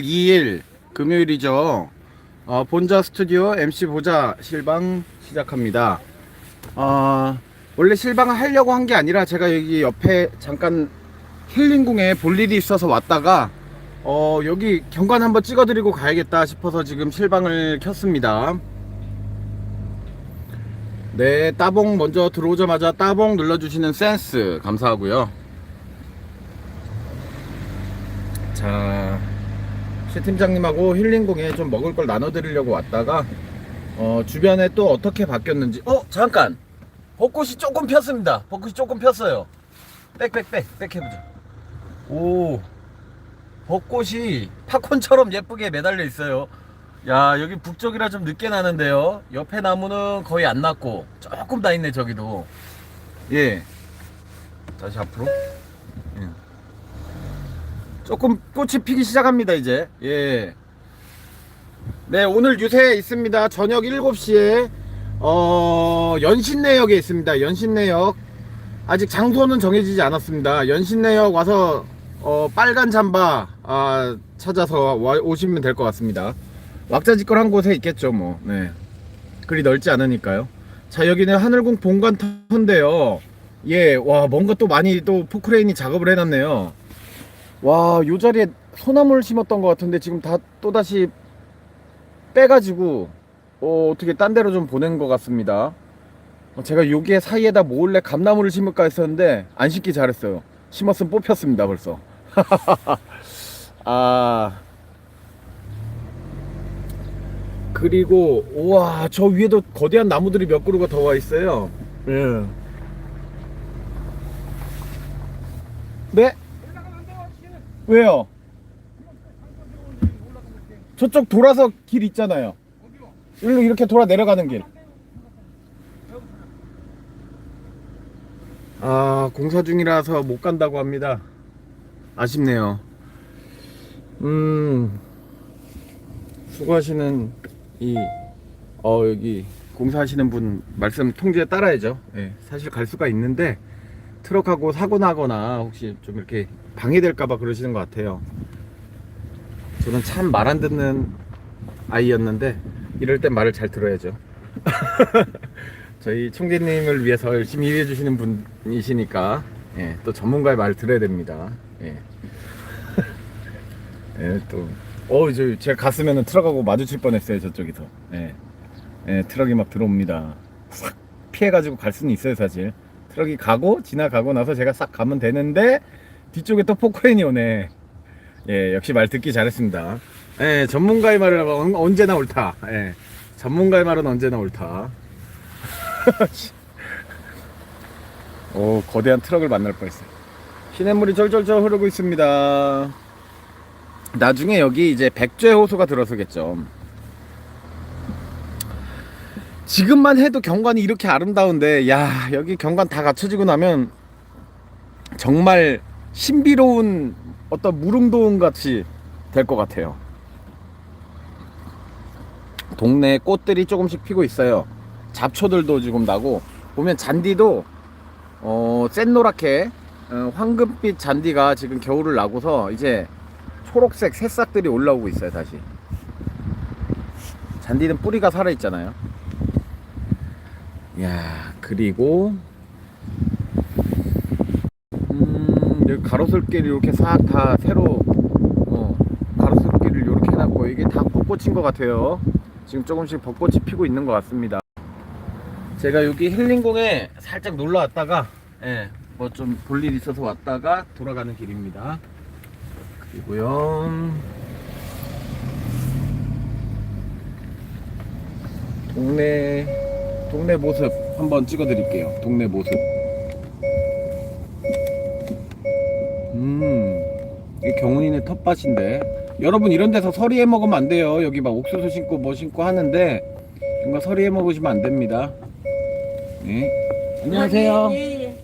2일 금요일이죠. 어, 본자 스튜디오 MC 보자 실방 시작합니다. 어, 원래 실방을 하려고 한 게 아니라 제가 여기 옆에 잠깐 힐링궁에 볼 일이 있어서 왔다가 어, 여기 경관 한번 찍어드리고 가야겠다 싶어서 지금 실방을 켰습니다. 네, 따봉 먼저 들어오자마자 따봉 눌러주시는 센스 감사하고요. 자, 최 팀장님하고 힐링공에 좀 먹을 걸 나눠드리려고 왔다가 어, 주변에 또 어떻게 바뀌었는지. 어 잠깐! 벚꽃이 조금 폈습니다. 벚꽃이 조금 폈어요. 빽빽빽 빽 해보자. 오 벚꽃이 팝콘처럼 예쁘게 매달려 있어요. 야 여기 북쪽이라 좀 늦게 나는데요. 옆에 나무는 거의 안 났고 조금 다 있네 저기도. 예. 다시 앞으로. 예. 조금 꽃이 피기 시작합니다 이제. 예. 네 오늘 유세 있습니다. 저녁 7시에 어 연신내역에 있습니다. 연신내역. 아직 장소는 정해지지 않았습니다. 연신내역 와서 어 빨간 잠바 아, 찾아서 와, 오시면 될 것 같습니다. 왁자지껄 한 곳에 있겠죠 뭐. 네. 그리 넓지 않으니까요. 자 여기는 하늘궁 본관 터인데요. 예와 뭔가 또 많이 또 포크레인이 작업을 해놨네요 와, 요 자리에 소나무를 심었던 것 같은데 지금 다 또다시 빼가지고 어, 어떻게 딴 데로 좀 보낸 것 같습니다. 어, 제가 여기에 사이에다 몰래 감나무를 심을까 했었는데 안 심기 잘했어요. 심었으면 뽑혔습니다 벌써. 아 그리고 우와 저 위에도 거대한 나무들이 몇 그루가 더 와 있어요. 예. 네? 왜요? 저쪽 돌아서 길 있잖아요. 일로 이렇게 돌아 내려가는 길. 아, 공사 중이라서 못 간다고 합니다. 아쉽네요. 음, 수고하시는 이, 어, 여기 공사하시는 분 말씀 통지에 따라야죠. 예, 사실 갈 수가 있는데, 트럭하고 사고 나거나 혹시 좀 이렇게 방해될까봐 그러시는 것 같아요. 저는 참 말 안 듣는 아이였는데 이럴 땐 말을 잘 들어야죠. 저희 총재님을 위해서 열심히 일해 주시는 분이시니까 예, 또 전문가의 말을 들어야 됩니다. 예. 예, 또 어, 저 제가 갔으면 트럭하고 마주칠 뻔했어요 저쪽에서. 예. 예, 트럭이 막 들어옵니다. 싹 피해가지고 갈 수는 있어요 사실. 트럭이 가고 지나가고 나서 제가 싹 가면 되는데 뒤쪽에 또 포크레인이 오네. 예, 역시 말 듣기 잘했습니다. 예, 전문가의 말은 언- 언제나 옳다. 예, 전문가의 말은 언제나 옳다. 오, 거대한 트럭을 만날 뻔했어요. 시냇물이 절절절 흐르고 있습니다. 나중에 여기 이제 백죄 호수가 들어서겠죠. 지금만 해도 경관이 이렇게 아름다운데, 야, 여기 경관 다 갖춰지고 나면 정말 신비로운 어떤 무릉도원 같이 될 것 같아요. 동네에 꽃들이 조금씩 피고 있어요. 잡초들도 지금 나고 보면 잔디도 어, 샛노랗게 어, 황금빛 잔디가 지금 겨울을 나고서 이제 초록색 새싹들이 올라오고 있어요 다시. 잔디는 뿌리가 살아 있잖아요. 야 그리고 음, 여기 가로수길이 이렇게 싹 다 새로 어, 가로수길을 이렇게 해놨고 이게 다 벚꽃인 것 같아요. 지금 조금씩 벚꽃이 피고 있는 것 같습니다. 제가 여기 힐링공에 살짝 놀러 왔다가 예, 뭐 좀 볼 일 있어서 왔다가 돌아가는 길입니다. 그리고요. 동네 동네 모습 한번 찍어드릴게요. 동네 모습. 음, 이게 경운이네 텃밭인데. 여러분 이런 데서 서리해 먹으면 안 돼요. 여기 막 옥수수 심고 뭐 심고 하는데 거 서리해 먹으시면 안 됩니다. 네. 안녕하세요. 예, 예.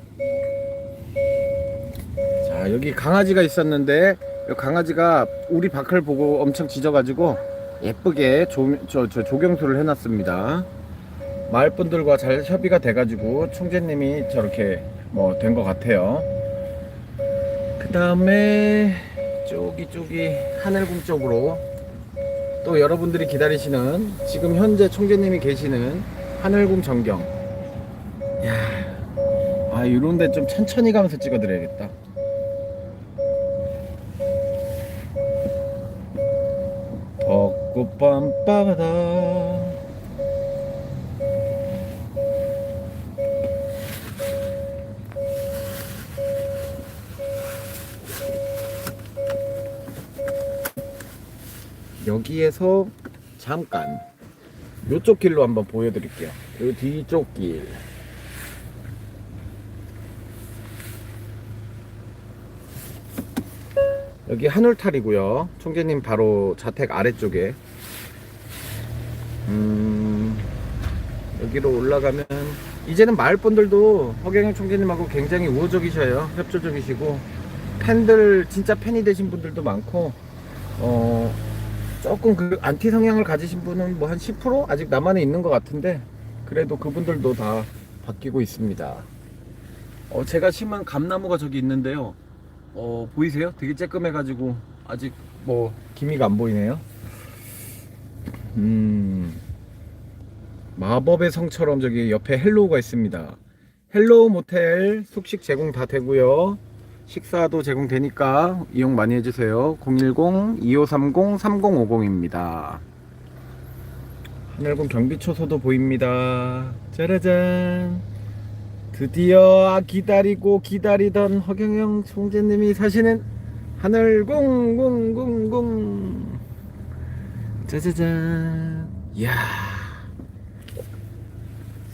자 여기 강아지가 있었는데 이 강아지가 우리 밖을 보고 엄청 짖어가지고 예쁘게 조, 저, 저 조경수를 해놨습니다. 마을 분들과 잘 협의가 돼가지고 총재님이 저렇게 뭐 된 것 같아요. 그 다음에 저기 저기 하늘궁 쪽으로 또 여러분들이 기다리시는 지금 현재 총재님이 계시는 하늘궁 전경. 야, 아 이런데 좀 천천히 가면서 찍어드려야겠다. 벚꽃 밤바다 여기에서 잠깐 요쪽 길로 한번 보여드릴게요. 요 뒤쪽 길. 여기 한울탈이고요. 총재님 바로 자택 아래쪽에. 음, 여기로 올라가면 이제는 마을 분들도 허경영 총재님하고 굉장히 우호적이셔요. 협조적이시고 팬들 진짜 팬이 되신 분들도 많고 어 조금 그 안티 성향을 가지신 분은 뭐 한 10% 아직 남한에 있는 것 같은데 그래도 그분들도 다 바뀌고 있습니다. 어 제가 심은 감나무가 저기 있는데요. 어 보이세요? 되게 쬐끔해가지고 아직 뭐 기미가 안 보이네요. 음 마법의 성처럼 저기 옆에 헬로우가 있습니다. 헬로우 모텔 숙식 제공 다 되고요. 식사도 제공되니까 이용 많이 해주세요. 010-2530-3050입니다. 하늘군 경비초소도 보입니다. 짜라잔. 드디어 기다리고 기다리던 허경영 총재님이 사시는 하늘궁 궁궁궁 짜자잔 이야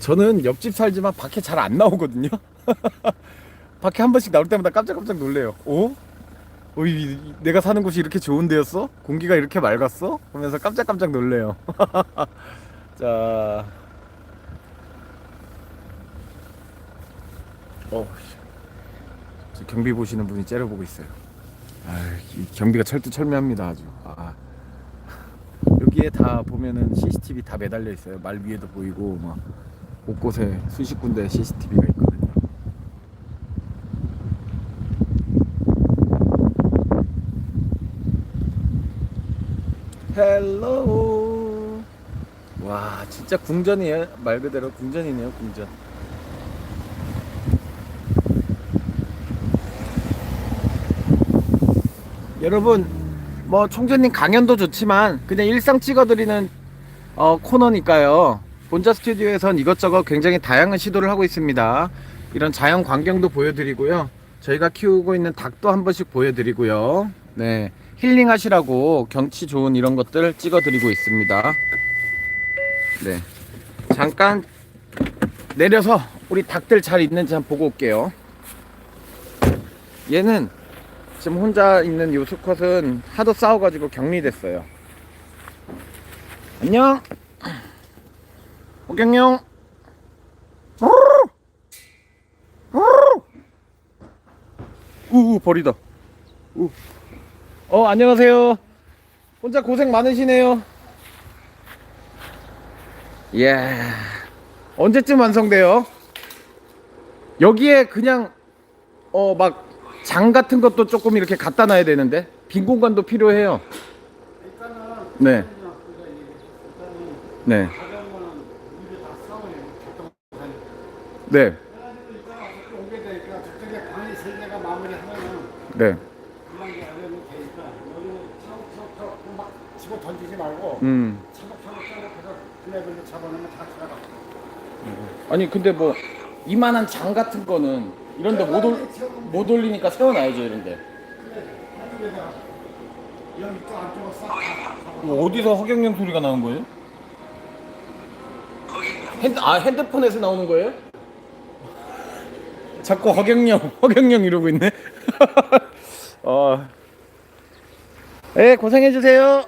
저는 옆집 살지만 밖에 잘 안 나오거든요 밖에 한 번씩 나올 때마다 깜짝깜짝 놀래요. 어? 어, 이, 이- 내가 사는 곳이 이렇게 좋은 데였어? 공기가 이렇게 맑았어? 하면서 깜짝깜짝 놀래요. 자. 어, 경비 보시는 분이 째려보고 있어요. 아, 이 경비가 철두철미합니다, 아주. 아. 여기에 다 보면은 CCTV 다 매달려 있어요. 말 위에도 보이고, 막 곳곳에 수십 군데 CCTV가 있거든요. 헬로. 와 진짜 궁전이에요. 말 그대로 궁전이네요 궁전. 여러분 뭐 총재님 강연도 좋지만 그냥 일상 찍어드리는 어, 코너니까요. 본자 스튜디오에선 이것저것 굉장히 다양한 시도를 하고 있습니다. 이런 자연 광경도 보여드리고요. 저희가 키우고 있는 닭도 한 번씩 보여드리고요. 네 힐링 하시라고 경치 좋은 이런 것들 찍어드리고 있습니다. 네. 잠깐 내려서 우리 닭들 잘 있는지 한번 보고 올게요. 얘는 지금 혼자 있는 요 수컷은 하도 싸워가지고 격리됐어요. 안녕. 호경영. 우우 버리다. 우. 어 안녕하세요 혼자 고생 많으시네요 예 언제쯤 완성돼요? 여기에 그냥 어 막 장 같은 것도 조금 이렇게 갖다 놔야 되는데 빈 공간도 필요해요 네 네. 네. 네. 금방 이제 알려면 되니까 여기는 차곡차곡 막 집어 음. 아니 근데 뭐 이만한 장 같은 거는 이런데 못, 올, 못 올리니까 세워놔야죠 이런데. 뭐 어디서 허경영 소리가 나는 거예요? 핸드, 아 핸드폰에서 나오는 거예요? 자꾸 허경영 허경영 이러고 있네 어. 네 고생해 주세요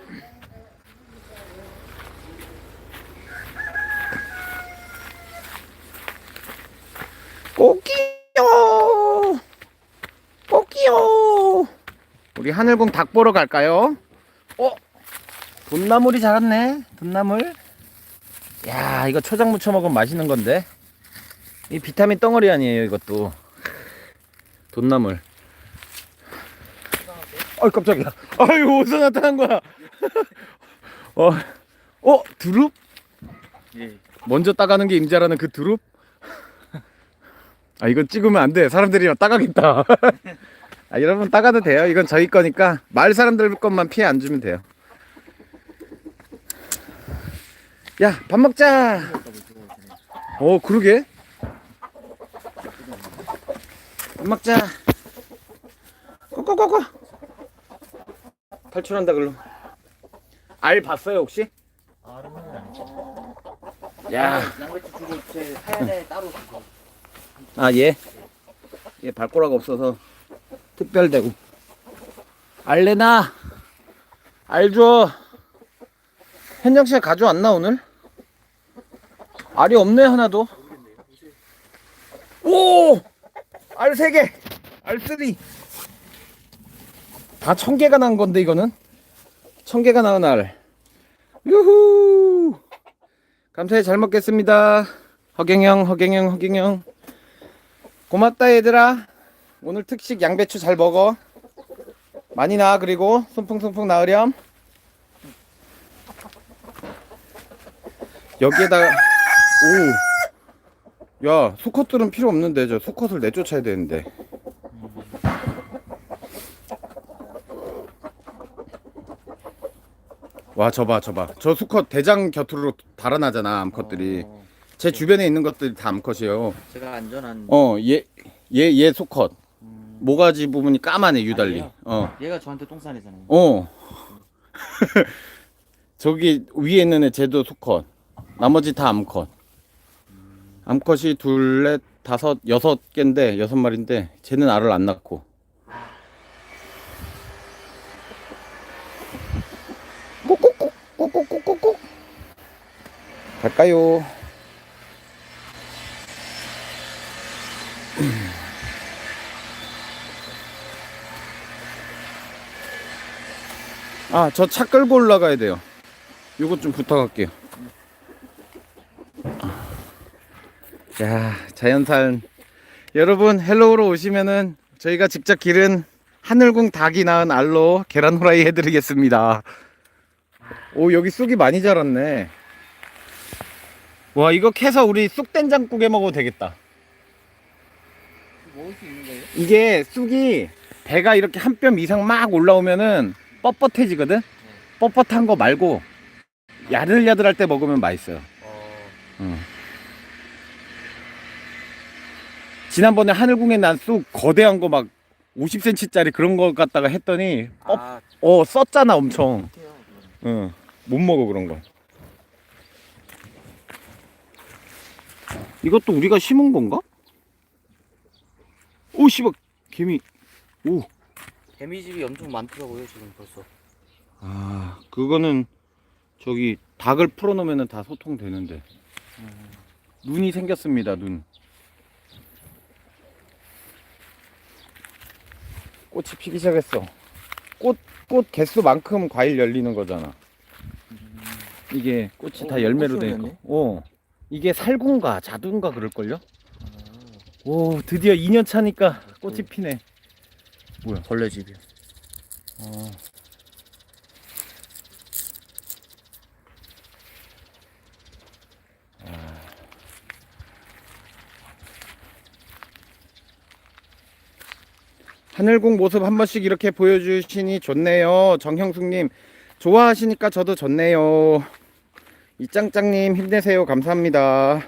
꼭이요 우리 하늘궁 닭 보러 갈까요? 어? 돈나물이 자랐네 돈나물 야 이거 초장 무쳐 먹으면 맛있는 건데 이 비타민 덩어리 아니에요 이것도 돈나물 아 깜짝이야. 아유 어디서 나타난 거야? 어, 어 두릅? 예. 먼저 따가는 게 임자라는 그 두릅? 아 이건 찍으면 안 돼. 사람들이 따가겠다. 아 여러분 따가도 돼요. 이건 저희 거니까 마을 사람들 것만 피해 안 주면 돼요. 야 밥 먹자. 어 그러게. 밥 먹자. 꼬꼬꼬꼬. 탈출한다 글로. 알 봤어요 혹시? 야. 양배추 주고 제 사연에 따로 주고. 아, 얘. 얘 발꼬락 없어서 특별대고. 알레나. 알 줘. 현정 씨가 가져왔나 오늘? 알이 없네 하나도. 오! 알세 개. 알 쓰리. 다천 개가 난 건데 이거는. 천 개가 나온 알. 유후. 감사히 잘 먹겠습니다. 허경영, 허경영, 허경영. 고맙다 얘들아 오늘 특식 양배추 잘 먹어. 많이 나 그리고 손풍손풍 나으렴. 여기에다가 오 야 수컷들은 필요 없는데 저 수컷을 내쫓아야 되는데. 와 저 봐 저 봐. 저 수컷 대장 곁으로 달아나잖아 암컷들이. 어, 제 주변에 있는 것들이 다 암컷이에요. 제가 안전한. 어, 얘, 얘, 얘 수컷. 음, 모가지 부분이 까만해, 유달리. 아니에요? 어, 얘가 저한테 똥 싸내잖아요. 어. 저기 위에 있는 애 쟤도 수컷. 나머지 다 암컷. 암컷이 둘, 넷, 다섯, 여섯 개인데, 여섯 마리인데, 쟤는 알을 안 낳고. 꼭꼭꼭, 꼭꼭꼭꼭꼭. 갈까요? 아, 저 차 끌고 올라가야 돼요. 요것 좀 부탁할게요. 야, 자연산. 여러분, 헬로우로 오시면은 저희가 직접 기른 하늘궁 닭이 낳은 알로 계란 후라이 해드리겠습니다. 오, 여기 쑥이 많이 자랐네. 와, 이거 캐서 우리 쑥된장국에 먹어도 되겠다. 먹을 수 있는 거예요? 이게 쑥이 배가 이렇게 한 뼘 이상 막 올라오면은 뻣뻣해지거든? 뻣뻣한 거 말고 야들야들할 때 먹으면 맛있어요. 어, 응. 지난번에 하늘궁에 난 쑥 거대한 거 막 50cm짜리 그런 거 갖다가 했더니 어, 아, 어 썼잖아 엄청. 응. 못 먹어 그런 거. 이것도 우리가 심은 건가? 오 씨발 개미. 오. 개미집이 엄청 많더라고요 지금 벌써. 아, 그거는 저기 닭을 풀어놓으면 다 소통되는데. 눈이 생겼습니다, 눈. 꽃이 피기 시작했어. 꽃, 꽃 개수만큼 과일 열리는 거잖아. 이게 꽃이 어, 다 열매로. 있고. 어. 이게 살군가 자두인가 그럴걸요? 오, 드디어 2년 차니까 꽃이 피네. 뭐야? 벌레집이요. 어. 하늘궁 모습 한 번씩 이렇게 보여주시니 좋네요. 정형숙님 좋아하시니까 저도 좋네요. 이짱짱님 힘내세요. 감사합니다.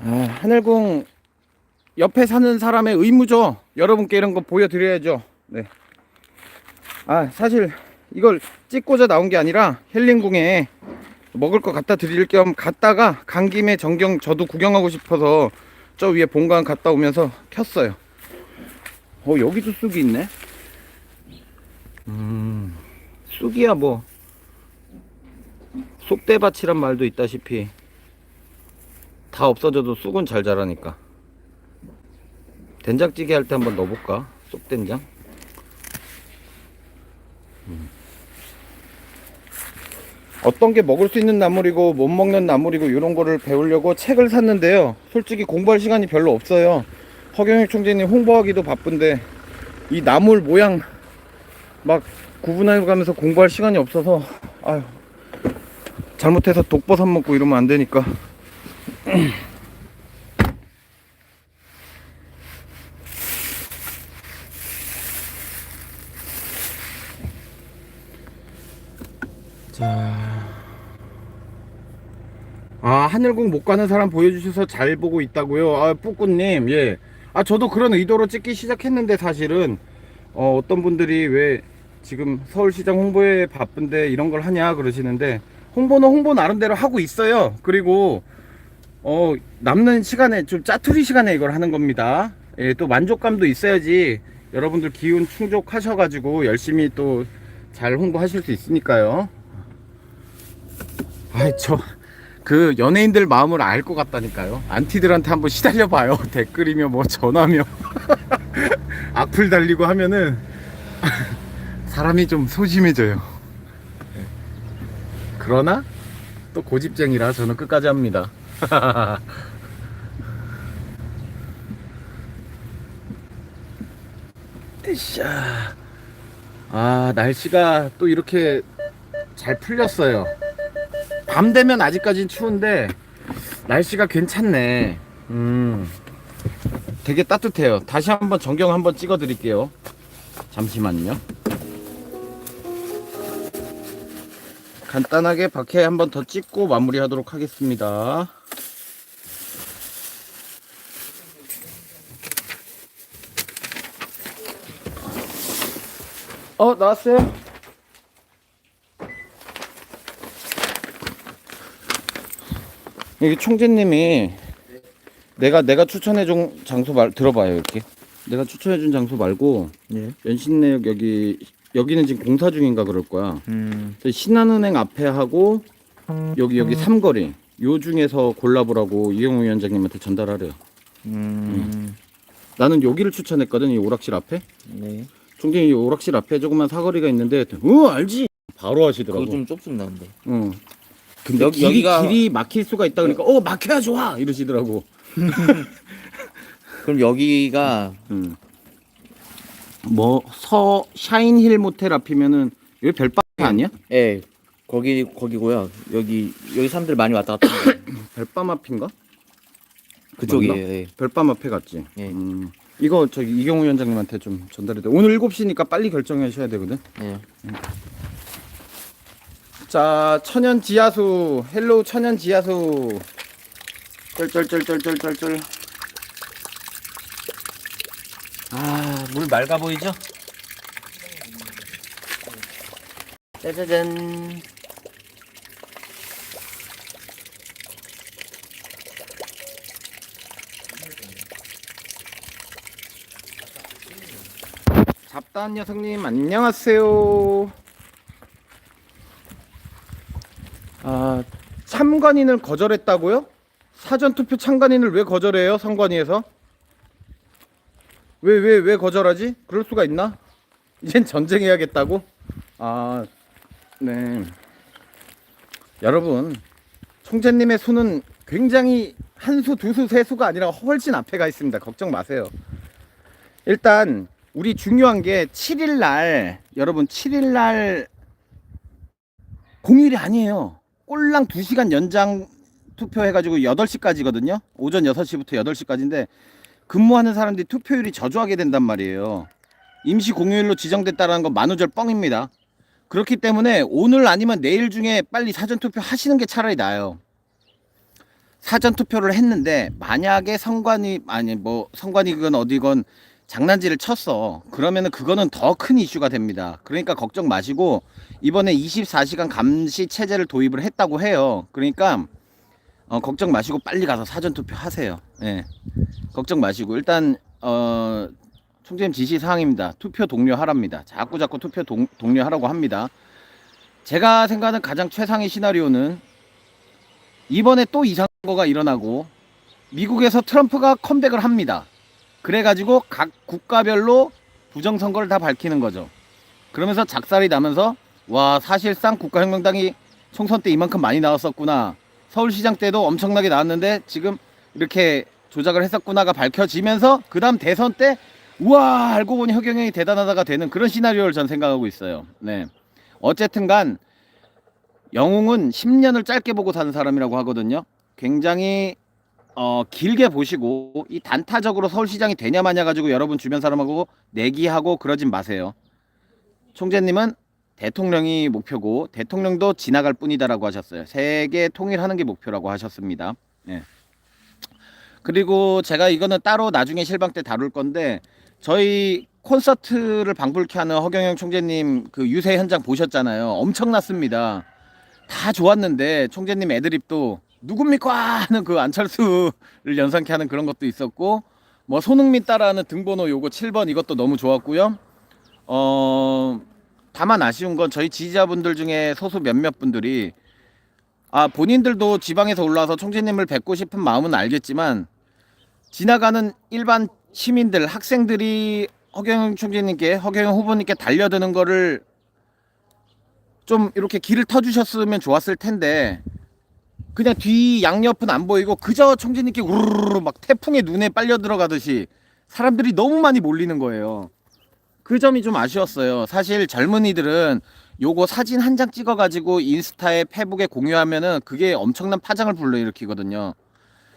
아, 하늘궁 옆에 사는 사람의 의무죠. 여러분께 이런 거 보여드려야죠. 네. 아 사실 이걸 찍고자 나온 게 아니라 힐링궁에 먹을 거 갖다 드릴 겸 갔다가 간 김에 정경 저도 구경하고 싶어서 저 위에 본관 갔다 오면서 켰어요. 어 여기도 쑥이 있네. 음 쑥이야 뭐 쑥대밭이란 말도 있다시피 다 없어져도 쑥은 잘 자라니까. 된장찌개 할 때 한번 넣어볼까? 쑥된장. 어떤 게 먹을 수 있는 나물이고 못 먹는 나물이고 이런 거를 배우려고 책을 샀는데요. 솔직히 공부할 시간이 별로 없어요. 허경영 총재님 홍보하기도 바쁜데 이 나물 모양 막 구분해 가면서 공부할 시간이 없어서 아유 잘못해서 독버섯 먹고 이러면 안 되니까 자. 아, 하늘궁 못 가는 사람 보여주셔서 잘 보고 있다고요? 아, 뿌꾸님, 예. 아, 저도 그런 의도로 찍기 시작했는데 사실은, 어, 어떤 분들이 왜 지금 서울시장 홍보에 바쁜데 이런 걸 하냐 그러시는데, 홍보는 홍보 나름대로 하고 있어요. 그리고, 어, 남는 시간에, 좀 짜투리 시간에 이걸 하는 겁니다. 예, 또 만족감도 있어야지 여러분들 기운 충족하셔가지고 열심히 또 잘 홍보하실 수 있으니까요. 아이 저 그 연예인들 마음을 알 것 같다니까요. 안티들한테 한번 시달려 봐요. 댓글이며 뭐 전화며 악플 달리고 하면은 사람이 좀 소심해져요. 그러나 또 고집쟁이라 저는 끝까지 합니다. 으쌰. 아 날씨가 또 이렇게 잘 풀렸어요. 밤 되면 아직까진 추운데 날씨가 괜찮네. 음. 되게 따뜻해요. 다시 한번 전경 한번 찍어 드릴게요. 잠시만요. 간단하게 박해 한번 더 찍고 마무리하도록 하겠습니다. 어, 나왔어요? 여기 총재님이 내가 내가 추천해준 장소 말 들어봐요 이렇게 내가 추천해준 장소 말고 예. 연신내역 여기 여기는 지금 공사 중인가 그럴 거야 음. 그래서 신한은행 앞에 하고 여기 여기 삼거리 요 중에서 골라보라고 이영호 위원장님한테 전달하래요 음. 나는 여기를 추천했거든 이 오락실 앞에 네. 총재님 이 오락실 앞에 조그만 사거리가 있는데 어 알지 바로 하시더라고 그거 좀 좁습나는데. 응. 근데 여기- 길이, 여기가- 길이 막힐 수가 있다 그러니까 어 막혀야 좋아 이러시더라고. 그럼 여기가 응. 뭐서 샤인힐 모텔 앞이면은 여기 별밤 아니야? 예. 거기 거기고요. 여기 여기 사람들 많이 왔다 갔다 하는. 별밤 앞인가? 그쪽이에요. 맞나? 예. 별밤 앞에 갔지. 예. 음. 이거 저기 이경호 위원장님한테 좀 전달해 돼. 오늘 7시니까 빨리 결정하셔야 되거든. 예. 자, 천연 지하수. 헬로우 천연 지하수. 쩔쩔쩔쩔쩔쩔쩔. 아, 물 맑아 보이죠? 짜자잔. 잡다한 녀석님 안녕하세요. 아 참관인을 거절했다고요? 사전 투표 참관인을 왜 거절해요? 선관위에서? 왜 왜 왜 거절하지? 그럴 수가 있나? 이젠 전쟁해야겠다고? 아 네. 여러분 총재님의 수는 굉장히 한 수, 두 수, 세 수가 아니라 훨씬 앞에 가 있습니다. 걱정 마세요. 일단 우리 중요한 게 7일 날 여러분 7일 날 공휴일이 아니에요. 꼴랑 2시간 연장 투표해 가지고 8시까지거든요. 오전 6시부터 8시까지인데 근무하는 사람들이 투표율이 저조하게 된단 말이에요. 임시 공휴일로 지정됐다라는 건 만우절 뻥입니다. 그렇기 때문에 오늘 아니면 내일 중에 빨리 사전 투표 하시는 게 차라리 나아요. 사전 투표를 했는데 만약에 선관위 아니 뭐 선관위건 어디건 장난질을 쳤어. 그러면은 그거는 더 큰 이슈가 됩니다. 그러니까 걱정 마시고 이번에 24시간 감시 체제를 도입을 했다고 해요. 그러니까 어, 걱정 마시고 빨리 가서 사전 투표 하세요. 예. 걱정 마시고 일단 어 총재님 지시 사항입니다. 투표 독려하랍니다. 자꾸 자꾸 투표 동, 독려하라고 합니다. 제가 생각하는 가장 최상의 시나리오는 이번에 또 이상한 거가 일어나고 미국에서 트럼프가 컴백을 합니다. 그래가지고 각 국가별로 부정선거를 다 밝히는 거죠. 그러면서 작살이 나면서 와 사실상 국가혁명당이 총선 때 이만큼 많이 나왔었구나. 서울시장 때도 엄청나게 나왔는데 지금 이렇게 조작을 했었구나가 밝혀지면서 그 다음 대선 때 우와 알고 보니 허경영이 대단하다가 되는 그런 시나리오를 전 생각하고 있어요. 네. 어쨌든 간 영웅은 10년을 짧게 보고 사는 사람이라고 하거든요. 굉장히 어, 길게 보시고 이 단타적으로 서울시장이 되냐 마냐 가지고 여러분 주변 사람하고 내기하고 그러진 마세요. 총재님은 대통령이 목표고 대통령도 지나갈 뿐이다라고 하셨어요. 세계 통일하는 게 목표라고 하셨습니다. 예. 그리고 제가 이거는 따로 나중에 실방 때 다룰 건데 저희 콘서트를 방불케 하는 허경영 총재님 그 유세 현장 보셨잖아요. 엄청났습니다. 다 좋았는데 총재님 애드립도 누굽니까 하는 그 안철수를 연상케 하는 그런 것도 있었고 뭐 손흥민 따라하는 등번호 요거 7번 이것도 너무 좋았고요. 어 다만 아쉬운 건 저희 지지자분들 중에 소수 몇몇 분들이 아 본인들도 지방에서 올라와서 총재님을 뵙고 싶은 마음은 알겠지만 지나가는 일반 시민들 학생들이 허경영 총재님께 허경영 후보님께 달려드는 거를 좀 이렇게 길을 터주셨으면 좋았을 텐데 그냥 뒤 양옆은 안 보이고 그저 총재님께 우르르 막 태풍의 눈에 빨려 들어가듯이 사람들이 너무 많이 몰리는 거예요. 그 점이 좀 아쉬웠어요. 사실 젊은이들은 요거 사진 한 장 찍어가지고 인스타에 페북에 공유하면은 그게 엄청난 파장을 불러일으키거든요.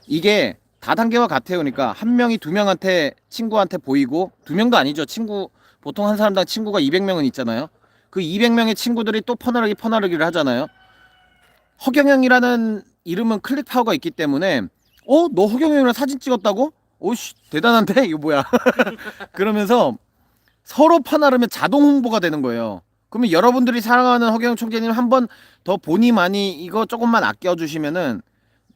이게 다단계와 같아요니까 한 명이 두 명한테 친구한테 보이고 두 명도 아니죠. 친구 보통 한 사람당 친구가 200명은 있잖아요. 그 200명의 친구들이 또 퍼나르기 퍼나르기를 하잖아요. 허경영이라는 이름은 클릭 파워가 있기 때문에 어? 너 허경영이랑 사진 찍었다고? 오씨 대단한데 이거 뭐야? 그러면서 서로 퍼나르면 자동 홍보가 되는 거예요. 그러면 여러분들이 사랑하는 허경영 총재님 한 번더 보니 많이 이거 조금만 아껴주시면은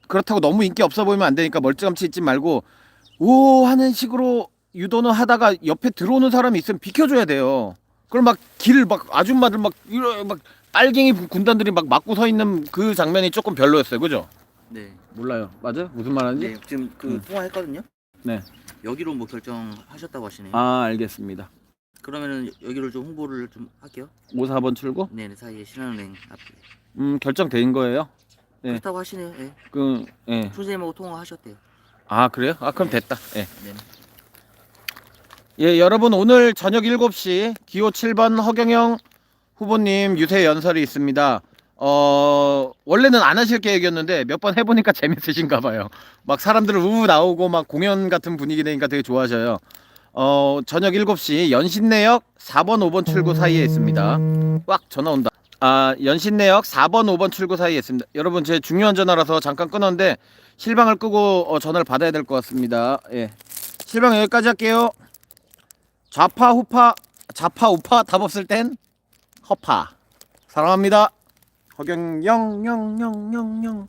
그렇다고 너무 인기 없어 보이면 안 되니까 멀찌감치 있지 말고 오 하는 식으로 유도는 하다가 옆에 들어오는 사람이 있으면 비켜줘야 돼요. 그럼 막 길 막 아줌마들 막 이러 막 빨갱이 군단들이 막 막고 서 있는 그 장면이 조금 별로였어요. 그죠? 네. 몰라요. 맞아? 무슨 말 하는지? 네. 지금 그 음. 통화했거든요. 네. 여기로 뭐 결정하셨다고 하시네요. 아 알겠습니다. 그러면은 여기를 좀 홍보를 좀 할게요. 5, 4번 출구? 네, 네 사이에 신한은행 앞에. 음 결정된 거예요. 네. 그렇다고 하시네요. 예. 그 예. 총재님하고 통화하셨대요. 아 그래요? 아 그럼 됐다. 예. 네. 예, 여러분 오늘 저녁 7시 기호 7번 허경영 후보님 유세 연설이 있습니다. 어, 원래는 안 하실 계획이었는데 몇 번 해보니까 재밌으신가 봐요. 막 사람들 우우 나오고 막 공연 같은 분위기 되니까 되게 좋아하셔요. 어, 저녁 7시 연신내역 4번 5번 출구 사이에 있습니다. 꽉 전화 온다. 아, 연신내역 4번 5번 출구 사이에 있습니다. 여러분 제 중요한 전화라서 잠깐 끊었는데 실방을 끄고 어, 전화를 받아야 될 것 같습니다. 예. 실방 여기까지 할게요. 좌파 후파 좌파 우파 답 없을 땐 허파 사랑합니다 허경영 영영영영